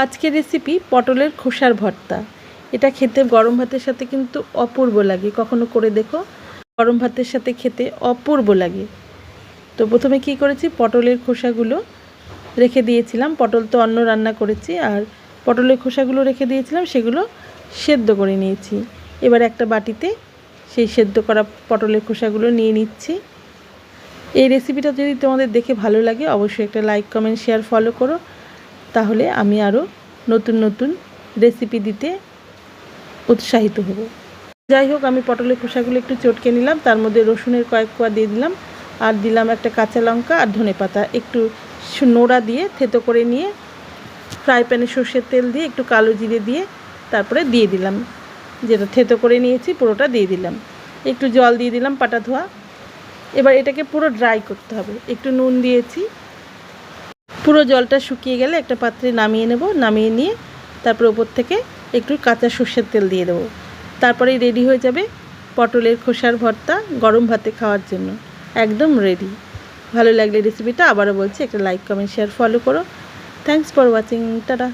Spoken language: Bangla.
আজকের রেসিপি পটলের খোসার ভর্তা। এটা খেতে গরম ভাতের সাথে কিন্তু অপূর্ব লাগে। কখনো করে দেখো, গরম ভাতের সাথে খেতে অপূর্ব লাগে। তো প্রথমে কি করেছি? পটলের খোসাগুলো রেখে দিয়েছিলাম। পটল তো অন্য রান্না করেছি, আর পটলের খোসাগুলো রেখে দিয়েছিলাম, সেগুলো সেদ্ধ করে নিয়েছি। এবার একটা বাটিতে সেই সেদ্ধ করা পটলের খোসাগুলো নিয়ে নিচ্ছি। এই রেসিপিটা যদি তোমাদের দেখে ভালো লাগে, অবশ্যই একটা লাইক কমেন্ট শেয়ার ফলো করো। তাহলে আমি আরও নতুন নতুন রেসিপি দিতে উৎসাহিত হব। যাই হোক, আমি পটলের খোসাগুলো একটু চটকে নিলাম, তার মধ্যে রসুনের কয়েক কোয়া দিয়ে দিলাম, আর দিলাম একটা কাঁচা লঙ্কা আর ধনে পাতা। একটু নোড়া দিয়ে থেতো করে নিয়ে ফ্রাই প্যানে সর্ষের তেল দিয়ে একটু কালো জিরে দিয়ে তারপরে দিয়ে দিলাম। যেটা থেতো করে নিয়েছি, পুরোটা দিয়ে দিলাম। একটু জল দিয়ে দিলাম পাটা ধোয়া। এবার এটাকে পুরো ড্রাই করতে হবে। একটু নুন দিয়েছি পুরো জলটা শুকিয়ে গেলে একটা পাত্রে নামিয়ে নেব, নামিয়ে নিয়ে তারপর ওপর থেকে একটু কাঁচা সর্ষের তেল দিয়ে দেবো। তারপরেই রেডি হয়ে যাবে পটলের খোসার ভর্তা গরম ভাতে খাওয়ার জন্য। একদম রেডি ভালো লাগলে রেসিপিটা আবারও বলছি, একটা লাইক কমেন্ট শেয়ার ফলো করো। Thanks for watching tata.